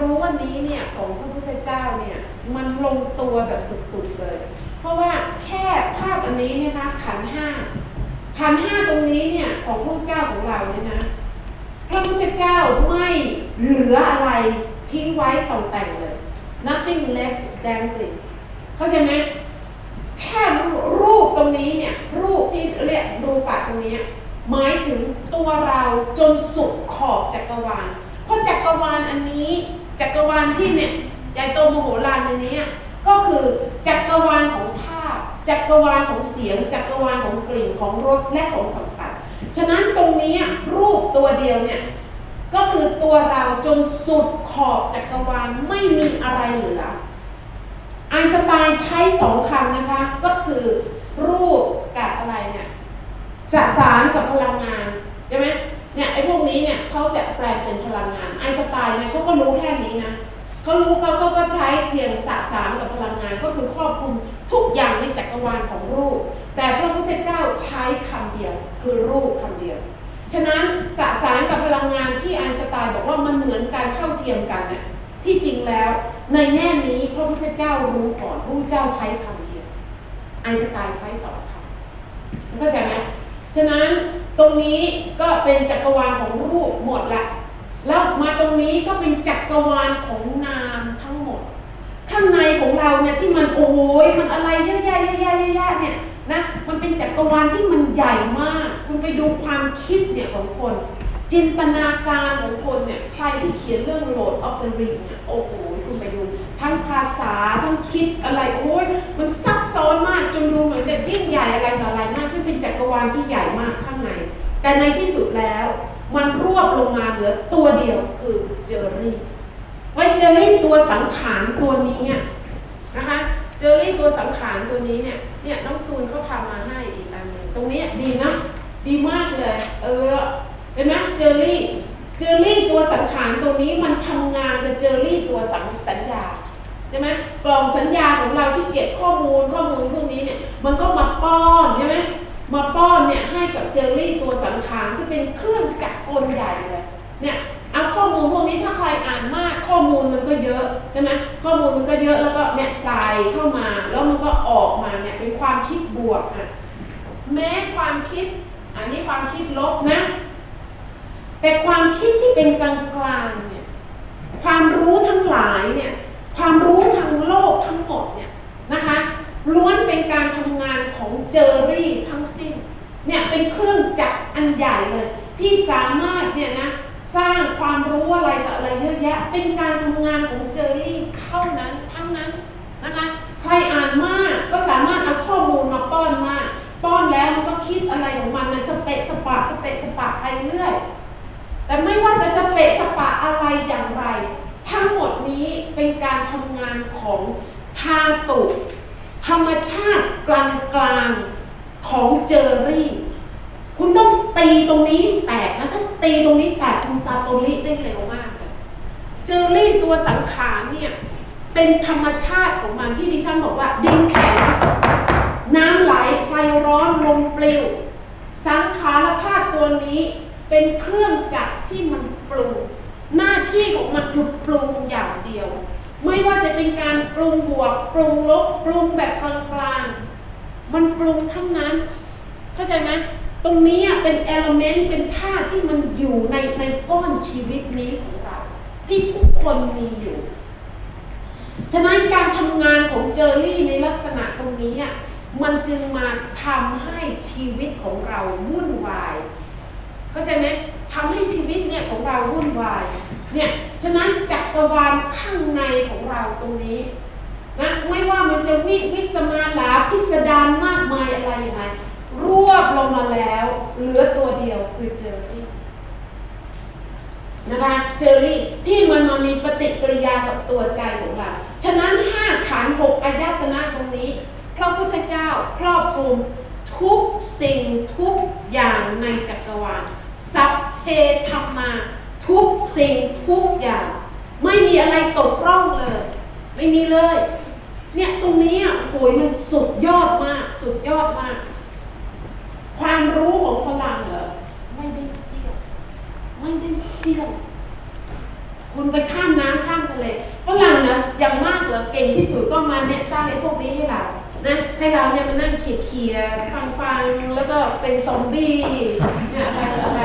รู้วันนี้เนี่ยของพระพุทธเจ้าเนี่ยมันลงตัวแบบสุดๆเลย เพราะว่าแค่ภาพอันนี้เนี่ยนะขันห้าขันห้าตรงนี้เนี่ยของพระเจ้าของเราเนี่ยนะพระพุทธเจ้าไม่เหลืออะไรทิ้งไว้ต่องแต่งเลย nothing left dangling เข้าใจไหมแค่รูปตรงนี้เนี่ยรูปที่เรียกรูปะตรงนี้หมายถึงตัวเราจนสุดขอบจักรวาลเพราะจักรวาลอันนี้ จักรวาลที่เนี่ยใหญ่โตมโหฬารในนี้ก็คือจักรวาลของภาพ จักรวาลของเสียง จักรวาลของกลิ่นของรสและของสัมผัสฉะนั้นตรงนี้รูปตัวเดียวเนี่ยก็คือตัวเราจนสุดขอบจักรวาลไม่มีอะไรเหลือไอสไตน์ใช้สองคำนะคะ ก็คือรูปกับอะไรเนี่ยสสารกับพลังงานใช่ไหม เนี่ยไอ้พวกนี้เนี่ยเขาจะแปลงเป็นพลังงานไอสไตน์เนี่ยเขาก็รู้แค่นี้นะเขารู้เขาก็ใช้เพียงสสารกับพลังงานก็คือครอบคลุมทุกอย่างในจักรวาลของรูป แต่พระพุทธเจ้าใช้คำเดียวคือรูปคำเดียว ฉะนั้นสสารกับพลังงานที่ไอสไตน์บอกว่ามันเหมือนการเท่าเทียมกันเนี่ยที่จริงแล้วในแง่นี้พระพุทธเจ้ารู้ก่อนพระพุทธเจ้าใช้คำเดียวไอสไตน์ใช้สองคำเข้าใจไหม ฉะนั้นตรงนี้ก็เป็นจักรวาลของรูปหมดละแล้วมาตรงนี้ก็เป็นจักรวาลของนามทั้งหมด ข้างในของเราเนี่ยที่มันโอ้ยมันอะไรเยอะแยะเยอะแยะเยอะแยะเนี่ยนะมันเป็นจักรวาลที่มันใหญ่มาก คุณไปดูความคิดเนี่ยของคน จินตนาการของคนเนี่ยใครที่เขียนเรื่อง Lord of the Ring เนี่ยโอ้โหคุณไปดู ทั้งภาษาทั้งคิดอะไรโอ้ยมันซับ ซ้อนมากจนดูเหมือนกับยิ่งใหญ่อะไรต่ออะไรมาก ซึ่งเป็นจักรวาลที่ใหญ่มากข้างใน แต่ในที่สุดแล้วมันรวบลงมาเหลือตัวเดียวคือเจอรี่ไว้เจอรี่ตัวสังขารตัวนี้อะนะคะเจอรี่ตัวสังขารตัวนี้เนี่ยเนี่ยน้องซูนเขาทำมาให้อีกอันหนึงตรงนี้ดีนะดีมากเลย เออเห็นไหมเจอรี่เจอรี่ตัวสังขารตัวนี้มันทำงานกับเจอรี่ตัวสัญสัญญา ใช่ไหมกล่องสัญญาของเราที่เก็บข้อมูลข้อมูลพวกนี้เนี่ยมันก็มาป้อนใช่ไหมมาป้อนเนี่ยให้กับเจอรี่ตัวสังขารซึ่งเป็นเครื่องจักรกลใหญ่เลยเนี่ยเอาข้อมูลพวกนี้ถ้าใครอ่านมากข้อมูลมันก็เยอะใช่ไหมข้อมูลมันก็เยอะแล้วก็เนี่ยใส่เข้ามา แล้วมันก็ออกมาเนี่ยเป็นความคิดบวกอะแม้ความคิดอันนี้ความคิดลบนะ แต่ความคิดที่เป็นกลางกลางๆเนี่ยความรู้ทั้งหลายเนี่ย ความรู้ทางโลกทั้งหมดเนี่ยนะคะล้วนเป็นการทำงานของเจอรี่ทั้งสิ้นเนี่ยเป็นเครื่องจักรอันใหญ่เลย ที่สามารถเนี่ยนะสร้างความรู้อะไรต่ออะไรเยอะแยะ เป็นการทำงานของเจอรี่เท่านั้นทั้งนั้นนะคะใครอ่านมากก็สามารถเอาข้อมูลมาป้อนมาก ป้อนแล้วมันก็คิดอะไรของมันนะสเปะสปะสเปะสปะไปเรื่อย แต่ไม่ว่าจะสเปะสปะอะไรอย่างไร ทั้งหมดนี้เป็นการทำงานของทาตุ ธรรมชาติกลางกลางๆของเจอรี่ คุณต้องตีตรงนี้แตกนะถ้าตีตรงนี้แตกคุณซาโตริได้เร็วมากเลยเจอรี่ตัวสังขารเนี่ยเป็นธรรมชาติของมันที่ดิฉันบอกว่า ดินแข็งน้ำไหลไฟร้อนลมปลิวสังขารธาตุตัวนี้เป็นเครื่องจักรที่มันปรุง หน้าที่ของมันคือปรุงอย่างเดียว ไม่ว่าจะเป็นการปรุงบวก ปรุงลบปรุงแบบกลางๆมันปรุงทั้งนั้น เข้าใจไหมตรงนี้อะเป็นเอลเมนต์เป็นธาตุที่มันอยู่ในในก้อนชีวิตนี้ของเรา ที่ทุกคนมีอยู่ ฉะนั้นการทำงานของเจอรี่ในลักษณะตรงนี้อะมันจึงมาทำให้ชีวิตของเราวุ่นวาย เข้าใจไหม ทำให้ชีวิตเนี่ยของเราวุ่นวายเนี่ยฉะนั้นจักรวาลข้างในของเราตรงนี้นะไม่ว่ามันจะวิวิสมาลาพิสดารมากมายอะไรยังไงรวบลงมาแล้ว เหลือตัวเดียวคือเจอรี่นะคะเจอรี่ที่มันมามีปฏิกิริยากับตัวใจของเราฉะนั้นห้าขันหกอายตนะตรงนี้พระพุทธเจ้าครอบคลุมทุกสิ่งทุกอย่างในจักรวาล สัพเพธรรมา ทุกสิ่งทุกอย่าง ไม่มีอะไรตกร่องเลย ไม่มีเลย เนี่ยตรงนี้อะโหยมันสุดยอดมาก สุดยอดมาก ความรู้ของฝรั่งเหรอไม่ได้เสี้ยวไม่ได้เสี้ยวคุณไปข้ามน้ำข้ามทะเลฝรั่งนะอย่างมากเหรอเก่งที่สุดก็มาเนี่ยสร้างไอ้พวกนี้ให้เรานะให้เราเนี่ยมานั่งเขียดเขียฟังฟังแล้วก็เป็นซอมบี้เนี่ยอะไรอะไร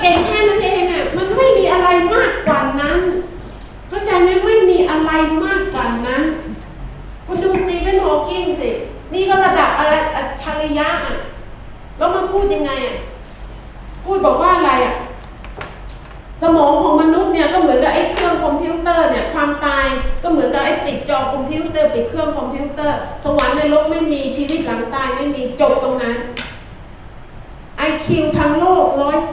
เก่งแค่นั้นเองอะมันไม่มีอะไรมากกว่านั้น เพราะฉะนั้นไม่มีอะไรมากกว่านั้น คุณดูสตีเฟนฮอว์กิงสินี่ก็ระดับอะไรอัจฉริยะอะแล้วมาพูดยังไงอะพูดบอกว่าอะไรอะสมองของมนุษย์เนี่ยก็เหมือนกับไอ้เครื่องคอมพิวเตอร์เนี่ยความตายก็เหมือนกับไอ้ปิดจอคอมพิวเตอร์ปิดเครื่องคอมพิวเตอร์ สวรรค์ในโลกไม่มีชีวิตหลังตายไม่มีจบตรงนั้น IQ ทั้งโลก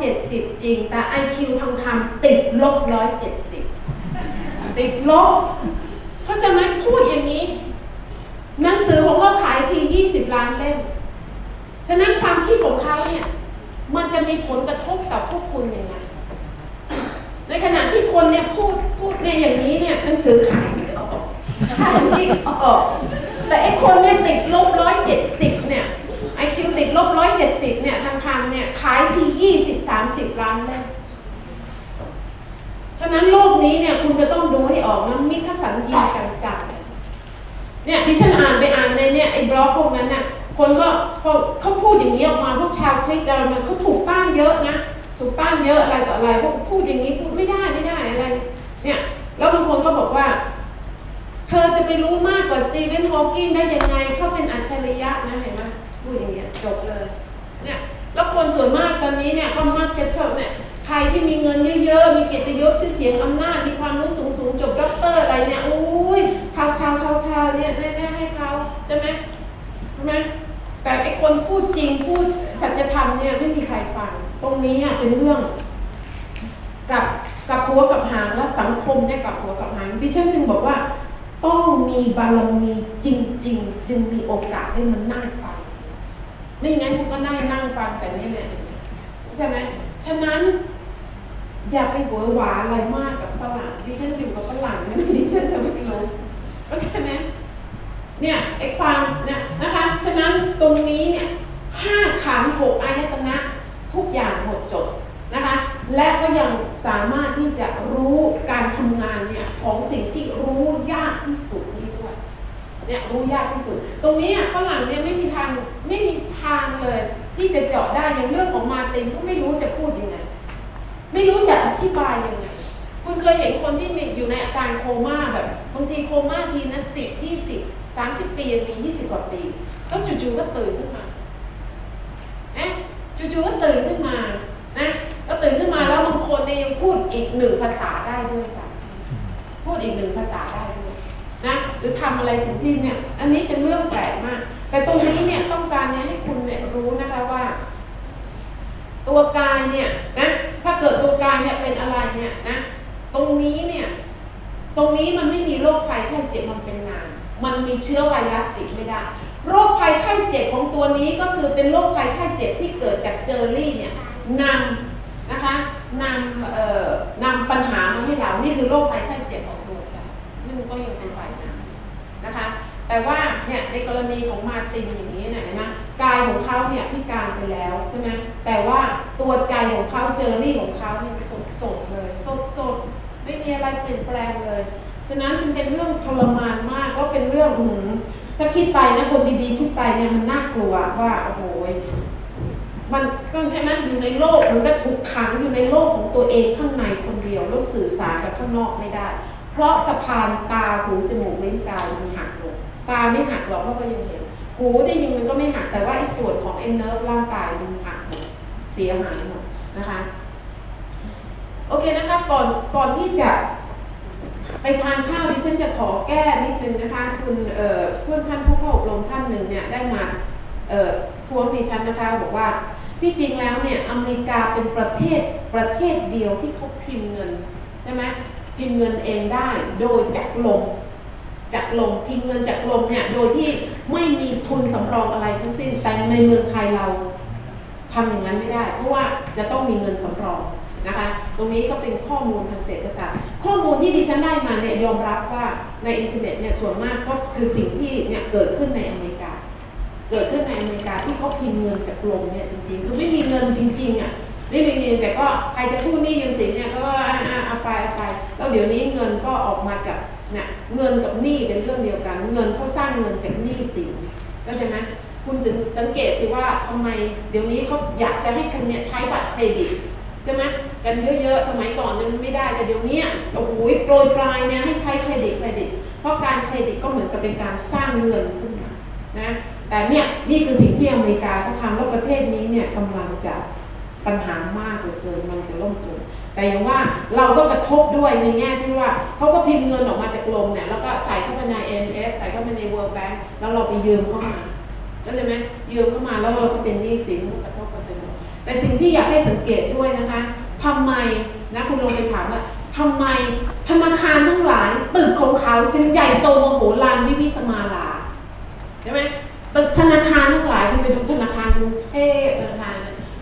170 จริง แต่ IQ ทางธรรมติดลบ 170 ติดลบเขาใจะไหมพูดอย่างนี้ หนังสือของเขาขายที 20 ล้านเล่ม ฉะนั้นความคิดของเขาเนี่ย มันจะมีผลกระทบกับพวกคุณยังไงในขณะที่คนเนี่ยพูดพูดเนี่ยอย่างนี้เนี่ยหนังสือขายไม่ออกขายไม่ออก แต่ไอ้คนเนี่ยติดลบร้อยเจ็ดสิบเนี่ย ติดลบร้อยเจ็ดสิบเนี่ยทางทางเนี่ยขายทียี่สิบสามสิบล้านเล่มฉะนั้นโลกนี้เนี่ยคุณจะต้องดูให้ออกนะมิขสันยิงจังๆเนี่ยดิฉันอ่านไปอ่านในเนี่ยไอ้บล็อกพวกนั้นน่ะคนก็พอเขาพูดอย่างนี้ออกมาพวกชาวคลิกอะไรมันเขาถูกต้านเยอะนะถูกต้านเยอะอะไรต่ออะไรพวกพูดอย่างนี้พูดไม่ได้ไม่ได้อะไรเนี่ยแล้วบางคนก็บอกว่า เธอจะไปรู้มากกว่าสตีเฟนฮอว์กิงได้ยังไงเขาเป็นอัจฉริยะนะเห็นไหม พูดอย่างเงี้ยจบเลยเนี่ยแล้วคนส่วนมากตอนนี้เนี่ยก็มักจะชอบเนี่ยใครที่มีเงินเยอะๆมีเกียรติยศชื่อเสียงอำนาจมีความรู้สูงๆจบด็อกเตอร์อะไรเนี่ยโอ้ยเทาเทาเทาเท้าเนี่ยแน่ๆให้เขาใช่ไหมใช่ไหมแต่ไอคนพูดจริงพูดสัจธรรมเนี่ยไม่มีใครฟังตรงนี้อะเป็นเรื่อง กับกับหัวกับหางและสังคมเนี่ยกับหัวกับหางดิฉันจึงบอกว่าต้องมีบารมีจริง ๆ จึงมีโอกาสได้มันนั่งฟัง ไม่งั้นก็นั่งนั่งฟังแต่นี่เนี่ยใช่ไหมฉะนั้น อย่าไปหัวหวาอะไรมากกับฝรั่งดิฉันอยู่กับฝรั่งไม่ดิฉันจะไม่รู้ก็ใช่ไหมเนี่ยไอ้ความเนี่ยนะคะ ฉะนั้นตรงนี้เนี่ยห้าขันหกอายตนะทุกอย่างหมดจดนะคะ และก็ยังสามารถที่จะรู้การทำงานเนี่ยของสิ่งที่รู้ยากที่สุดนี้ด้วย เนี่ยรู้ยากที่สุด ตรงนี้ฝรั่งเนี่ยไม่มีทางไม่มีทางเลย ที่จะเจาะได้อย่างเรื่องของมาตินก็ไม่รู้จะพูดยังไง ไม่รู้จะอธิบายยังไง คุณเคยเห็นคนที่มีอยู่ในอาการโคม่าแบบบางทีโคม่าทีนะสิบยี่สิบสามสิบปีมียี่สิบกว่าปีแล้วจู่ๆก็ตื่นขึ้นมาเอ๊ะจู่ๆก็ตื่นขึ้นมานะแล้วตื่นขึ้นมาแล้วบางคนเนี่ยยังพูดอีกหนึ่งภาษาได้ด้วยซ้ำพูดอีกหนึ่งภาษาได้ หรือทำอะไรสิ่งที่เนี่ยอันนี้เป็นเรื่องแปลกมาก แต่ตรงนี้เนี่ยต้องการเนี่ยให้คุณเนี่ยรู้นะคะว่า ตัวกายเนี่ยนะถ้าเกิดตัวกายเนี่ยเป็นอะไรเนี่ยนะตรงนี้เนี่ยตรงนี้มันไม่มีโรคภัยไข้เจ็บมันเป็นนามมันมีเชื้อไวรัสติดไม่ได้โรคภัยไข้เจ็บของตัวนี้ก็คือเป็นโรคภัยไข้เจ็บที่เกิดจากเจอรี่เนี่ยนำนะคะนำเอ่อนำปัญหามาให้เรานี่คือโรคภัยไข้เจ็บของตัวใจนี่มันก็ยังเป็นฝ่ายนำนะคะ แต่ว่าเนี่ยในกรณีของมาตินอย่างนี้เนี่ยนะกายของเขาเนี่ยพิการไปแล้วใช่ไหมแต่ว่าตัวใจของเขาเจอรี่ของเขาเนี่ยสดสดเลยสดสดไม่มีอะไรเปลี่ยนแปลงเลยฉะนั้นจึงเป็นเรื่องทรมานมากก็เป็นเรื่องหืมถ้าคิดไปนะคนดีๆคิดไปเนี่ยมันน่ากลัวว่าโอ้โหมันก็ใช่ไหมอยู่ในโลกมันก็ถูกขังอยู่ในโลกของตัวเองข้างในคนเดียวแล้วสื่อสารกับข้างนอกไม่ได้ เพราะสะพานตาหูจมูกลิ้นกายมันหักลง ตาไม่หักหรอกเพราะก็ยังเห็น หูที่จริงมันก็ไม่หักแต่ว่าไอ้ส่วนของไอ้เนิร์ฟร่างกายมันหักหมดเสียหายหมดนะคะ โอเคนะคะก่อนก่อนที่จะไปทานข้าวดิฉันจะขอแก้นิดนึงนะคะคุณเอ่อเพื่อนท่านผู้เข้าอบรมท่านหนึ่งเนี่ยได้มาเอ่อทวงดิฉันนะคะบอกว่าที่จริงแล้วเนี่ยอเมริกาเป็นประเทศประเทศเดียวที่เขาพิมพ์เงินใช่ไหมพิมพ์เงินเองได้โดยจากลม จากลมพิมพ์เงินจากลมเนี่ยโดยที่ไม่มีทุนสำรองอะไรทั้งสิ้นแต่ในเมืองไทยเราทำอย่างนั้นไม่ได้ เพราะว่าจะต้องมีเงินสำรองนะคะตรงนี้ก็เป็นข้อมูลทางเศรษฐศาสตร์ข้อมูลที่ดิฉันได้มาเนี่ยยอมรับว่าในอินเทอร์เน็ตเนี่ยส่วนมากก็คือสิ่งที่เนี่ยเกิดขึ้นในอเมริกา เกิดขึ้นในอเมริกาที่เขาพิมพ์เงินจากลมเนี่ยจริงๆ คือไม่มีเงินจริงๆอะไม่มีเงินแต่ก็ใครจะพูดหนี้ยืมสินเนี่ยก็อ่าเอาไปเอาไปแล้วเดี๋ยวนี้เงินก็ออกมาจาก เนี่ยเงินกับหนี้เป็นเรื่องเดียวกัน เงินเขาสร้างเงินจากหนี้สินก็ใช่ไหมคุณจึงสังเกตสิว่าทำไมเดี๋ยวนี้เขาอยากจะให้คุณเนี่ยใช้บัตรเครดิตใช่ไหมกันเยอะๆ สมัยก่อนเนี่ยมันไม่ได้แต่เดี๋ยวนี้โอ้โหโปรยปลายเนี่ยให้ใช้เครดิตเครดิต เพราะการเครดิตก็เหมือนกับเป็นการสร้างเงินขึ้นมานะแต่เนี่ยนี่คือสิ่งที่อเมริกาเขาทำแล้วประเทศนี้เนี่ยกำลังจะ ปัญหามากเหลือเกินมันจะล่มจมแต่อย่างว่าเราก็กระทบด้วยในแง่ที่ว่าเขาก็พิมพ์เงินออกมาจากลมเนี่ยแล้วก็ใส่เข้าไปใน MF ใส่เข้าไปใน World Bank แล้วเราไปยืมเข้ามาแล้วใช่ไหมยืมเข้ามาแล้วเราก็เป็นหนี้สินกระทบกันไปหมดแต่สิ่งที่อยากให้สังเกตด้วยนะคะทำไมนะคุณลองไปถามว่าทำไมธนาคารทั้งหลายตึกของเขาจึงใหญ่โตมโหฬารวิวิสมาลาใช่ไหมตึกธนาคารทั้งหลายคุณไปดูธนาคารกรุงเทพธนาคาร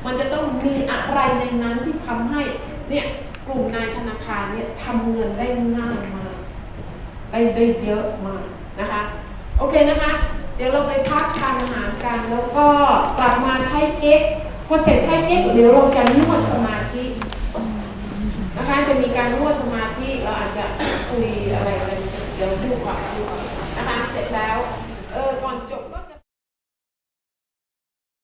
มันจะต้องมีอะไรในนั้นที่ทำให้เนี่ยกลุ่มนายธนาคารเนี่ยทำเงินได้ง่ายมากได้ได้เยอะมากนะคะ โอเคนะคะ เดี๋ยวเราไปพักทานอาหารกัน แล้วก็กลับมาไทเอ็กพอเสร็จไทเอ็กเดี๋ยวเราจะนวดสมาธินะคะจะมีการนวดสมาธิเราอาจจะคุยอะไรกันเดี๋ยวดูก่อนนะคะเสร็จแล้วเออก่อนจบ